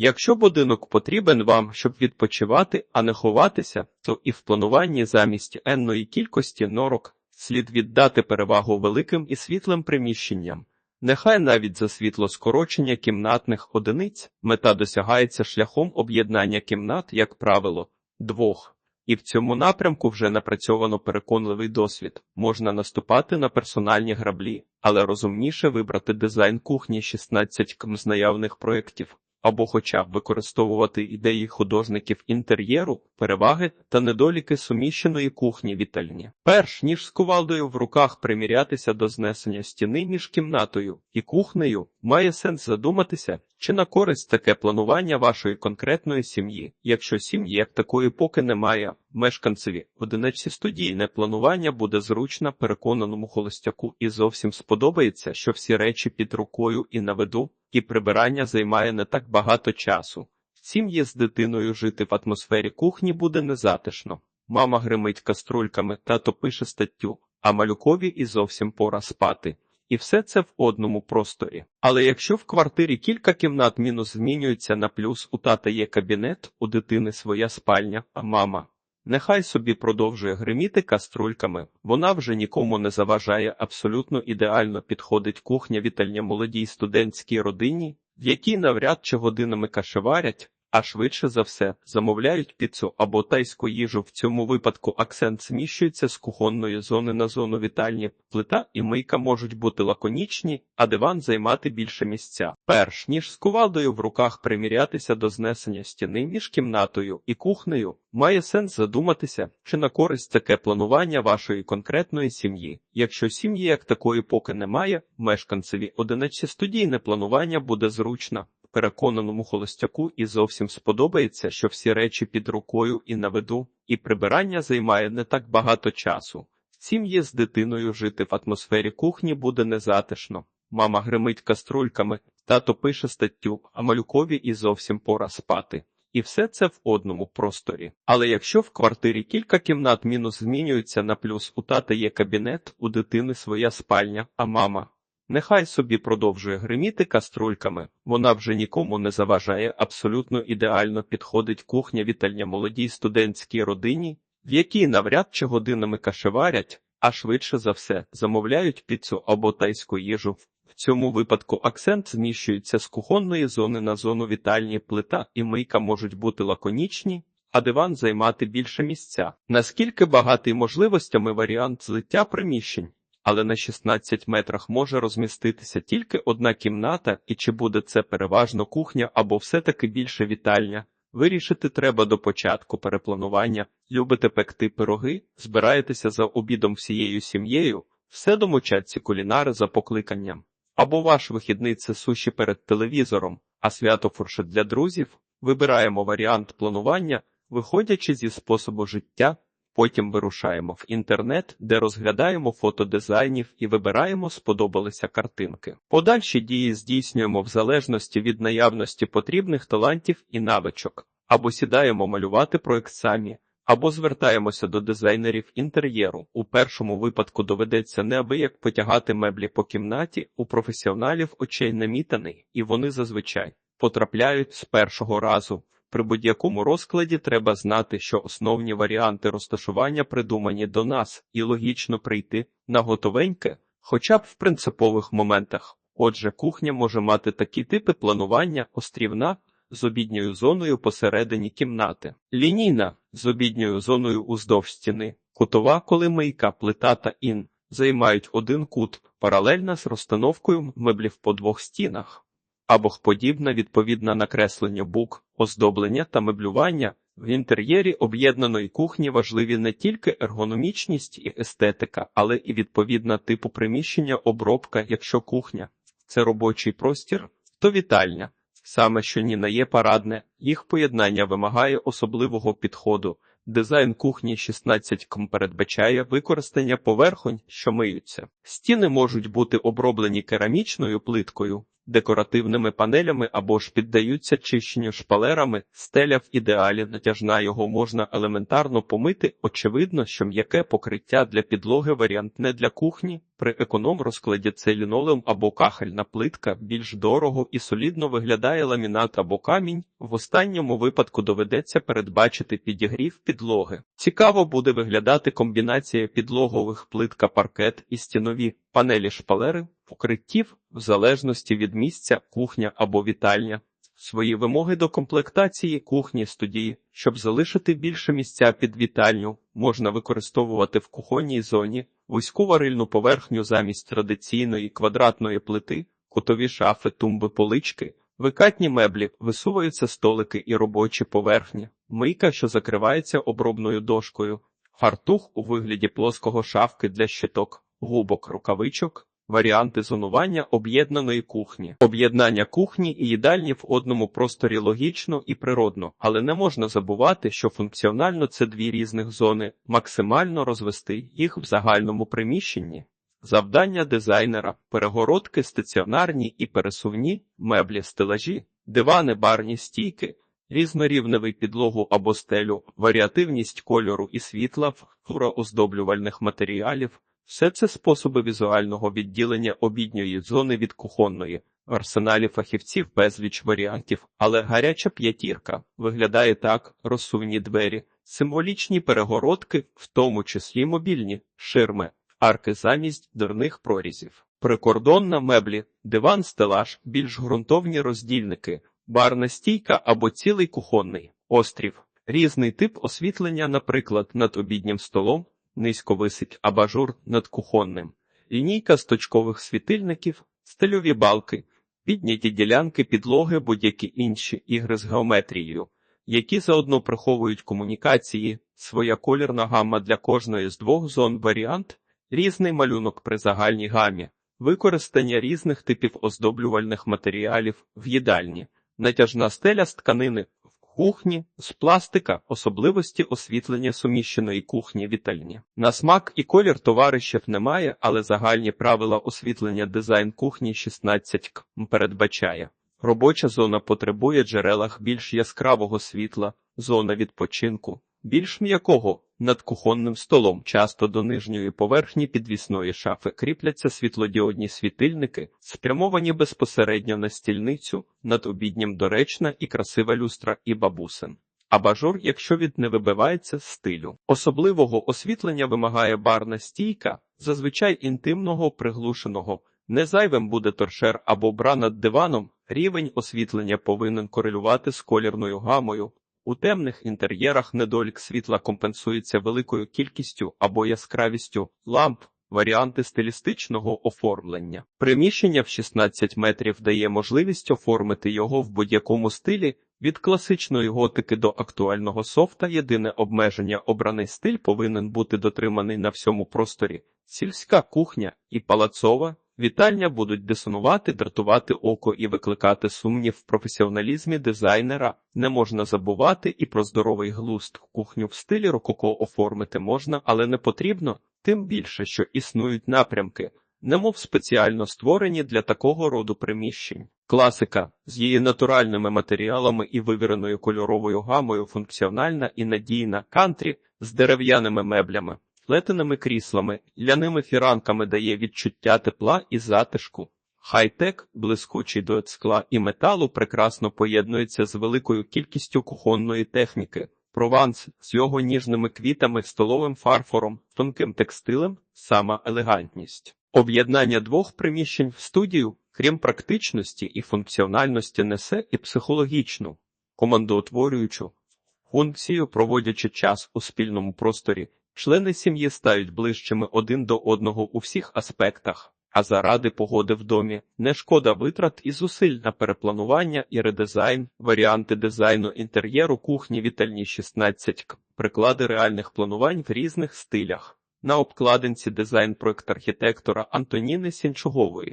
Якщо будинок потрібен вам, щоб відпочивати, а не ховатися, то і в плануванні замість енної кількості норок слід віддати перевагу великим і світлим приміщенням. Нехай навіть за світло скорочення кімнатних одиниць мета досягається шляхом об'єднання кімнат, як правило, двох. І в цьому напрямку вже напрацьовано переконливий досвід. Можна наступати на персональні граблі, але розумніше вибрати дизайн кухні 16 км з наявних проєктів, або хоча б використовувати ідеї художників інтер'єру, переваги та недоліки суміщеної кухні вітальні. Перш ніж з кувалдою в руках примірятися до знесення стіни між кімнатою і кухнею, має сенс задуматися, чи на користь таке планування вашої конкретної сім'ї. Якщо сім'ї як такої поки немає, мешканцеві одиначці студійне планування буде зручно переконаному холостяку і зовсім сподобається, що всі речі під рукою і на виду, і прибирання займає не так багато часу. Сім'ї з дитиною жити в атмосфері кухні буде незатишно. Мама гримить каструльками, тато пише статтю, а малюкові і зовсім пора спати. І все це в одному просторі. Але якщо в квартирі кілька кімнат мінус змінюються на плюс, у тата є кабінет, у дитини своя спальня, а мама. Нехай собі продовжує гриміти каструльками, вона вже нікому не заважає, абсолютно ідеально підходить кухня вітальня молодій студентській родині, в якій навряд чи годинами кашеварять, а швидше за все замовляють піцу або тайську їжу. В цьому випадку акцент зміщується з кухонної зони на зону вітальні. Плита і мийка можуть бути лаконічні, а диван займати більше місця. Перш ніж з кувалдою в руках примірятися до знесення стіни між кімнатою і кухнею, має сенс задуматися, чи на користь таке планування вашої конкретної сім'ї. Якщо сім'ї як такої поки немає, мешканцеві одиначі студійне планування буде зручно переконаному холостяку і зовсім сподобається, що всі речі під рукою і на виду, і прибирання займає не так багато часу. Сім'ї з дитиною жити в атмосфері кухні буде незатишно. Мама гримить каструльками, тато пише статтю, а малюкові і зовсім пора спати. І все це в одному просторі. Але якщо в квартирі кілька кімнат мінус змінюються на плюс, у тата є кабінет, у дитини своя спальня, а мама Нехай собі продовжує гриміти каструльками, вона вже нікому не заважає, абсолютно ідеально підходить кухня вітальня молодій студентській родині, в якій навряд чи годинами кашеварять, а швидше за все замовляють піцу або тайську їжу. В цьому випадку акцент зміщується з кухонної зони на зону вітальні плита і мийка можуть бути лаконічні, а диван займати більше місця. Наскільки багатий можливостями варіант злиття приміщень? Але на 16 метрах може розміститися тільки одна кімната, і чи буде це переважно кухня або все-таки більше вітальня. Вирішити треба до початку перепланування, любите пекти пироги, збираєтеся за обідом всією сім'єю, все домочать ці кулінари за покликанням. Або ваш вихідний це суші перед телевізором, а свято фуршет для друзів. Вибираємо варіант планування, виходячи зі способу життя. Потім вирушаємо в інтернет, де розглядаємо фото дизайнів і вибираємо сподобалися картинки. Подальші дії здійснюємо в залежності від наявності потрібних талантів і навичок, або сідаємо малювати проект самі, або звертаємося до дизайнерів інтер'єру. У першому випадку доведеться неабияк потягати меблі по кімнаті, у професіоналів очей намітаний, і вони зазвичай потрапляють з першого разу. При будь-якому розкладі треба знати, що основні варіанти розташування придумані до нас, і логічно прийти на готовеньке, хоча б в принципових моментах. Отже, кухня може мати такі типи планування острівна з обідньою зоною посередині кімнати, лінійна з обідньою зоною уздовж стіни, кутова, коли мийка, плита та ін займають один кут, паралельна з розстановкою меблів по двох стінах. Або подібна відповідна накреслення бук, оздоблення та меблювання. В інтер'єрі об'єднаної кухні важливі не тільки ергономічність і естетика, але і відповідна типу приміщення обробка, якщо кухня це робочий простір, то вітальня. Саме що ні є парадне, їх поєднання вимагає особливого підходу. Дизайн кухні 16 км передбачає використання поверхонь, що миються. Стіни можуть бути оброблені керамічною плиткою, декоративними панелями або ж піддаються чищенню шпалерами, стеля в ідеалі натяжна його можна елементарно помити. Очевидно, що м'яке покриття для підлоги варіант не для кухні, При економ розкладі це лінолеум або кахельна плитка більш дорого і солідно виглядає ламінат або камінь. В останньому випадку доведеться передбачити підігрів підлоги. Цікаво буде виглядати комбінація підлогових плитка паркет і стінові панелі шпалери, покриттів в залежності від місця, кухня або вітальня. Свої вимоги до комплектації кухні студії, щоб залишити більше місця під вітальню, можна використовувати в кухонній зоні вузьку варильну поверхню замість традиційної квадратної плити, кутові шафи, тумби, полички, викатні меблі, висуваються столики і робочі поверхні, мийка, що закривається обробною дошкою, фартух у вигляді плоского шафки для щиток, губок, рукавичок. Варіанти зонування об'єднаної кухні. Об'єднання кухні і їдальні в одному просторі логічно і природно, але не можна забувати, що функціонально це дві різних зони, максимально розвести їх в загальному приміщенні. Завдання дизайнера перегородки стаціонарні і пересувні, меблі, стелажі, дивани, барні стійки, різнорівневий підлогу або стелю, варіативність кольору і світла, фактура оздоблювальних матеріалів. Все це способи візуального відділення обідньої зони від кухонної. В арсеналі фахівців безліч варіантів, але гаряча п'ятірка. Виглядає так: розсувні двері, символічні перегородки, в тому числі мобільні, ширми, арки замість дверних прорізів, прикордонна меблі, диван, стелаж, більш ґрунтовні роздільники, барна стійка або цілий кухонний острів, різний тип освітлення, наприклад, над обіднім столом. Низько висить абажур над кухонним, лінійка з точкових світильників, стильові балки, підняті ділянки підлоги, будь-які інші ігри з геометрією, які заодно приховують комунікації, своя колірна гамма для кожної з двох зон варіант, різний малюнок при загальній гамі, використання різних типів оздоблювальних матеріалів в їдальні, натяжна стеля з тканини. Кухні з пластика, особливості освітлення суміщеної кухні вітальні. На смак і колір товаришів немає, але загальні правила освітлення дизайн кухні 16 к передбачає. Робоча зона потребує джерелах більш яскравого світла, зона відпочинку, більш м'якого над кухонним столом. Часто до нижньої поверхні підвісної шафи кріпляться світлодіодні світильники, спрямовані безпосередньо на стільницю, над обіднім доречна і красива люстра і бабусин. Абажур, якщо він не вибивається стилю. Особливого освітлення вимагає барна стійка, зазвичай інтимного, приглушеного. Незайвим буде торшер або бра над диваном, рівень освітлення повинен корелювати з колірною гамою. У темних інтер'єрах недолік світла компенсується великою кількістю або яскравістю ламп, варіанти стилістичного оформлення. Приміщення в 16 метрів дає можливість оформити його в будь-якому стилі, від класичної готики до актуального софта. Єдине обмеження обраний стиль повинен бути дотриманий на всьому просторі. Сільська кухня і палацова. Вітальня будуть дисонувати, дратувати око і викликати сумнів в професіоналізмі дизайнера. Не можна забувати і про здоровий глузд. Кухню в стилі рококо оформити можна, але не потрібно, тим більше, що існують напрямки, немов спеціально створені для такого роду приміщень. Класика з її натуральними матеріалами і вивіреною кольоровою гамою, функціональна і надійна кантрі з дерев'яними меблями. Плетеними кріслами, ляними фіранками дає відчуття тепла і затишку. Хай-тек, блискучий до скла і металу, прекрасно поєднується з великою кількістю кухонної техніки. Прованс з його ніжними квітами, столовим фарфором, тонким текстилем, сама елегантність. Об'єднання двох приміщень в студію, крім практичності і функціональності, несе і психологічну, командоутворюючу функцію, проводячи час у спільному просторі. Члени сім'ї стають ближчими один до одного у всіх аспектах, а заради погоди в домі не шкода витрат і зусиль на перепланування і редизайн, варіанти дизайну інтер'єру кухні вітальні 16 приклади реальних планувань в різних стилях. На обкладинці дизайн проект архітектора Антоніни Сінчугової.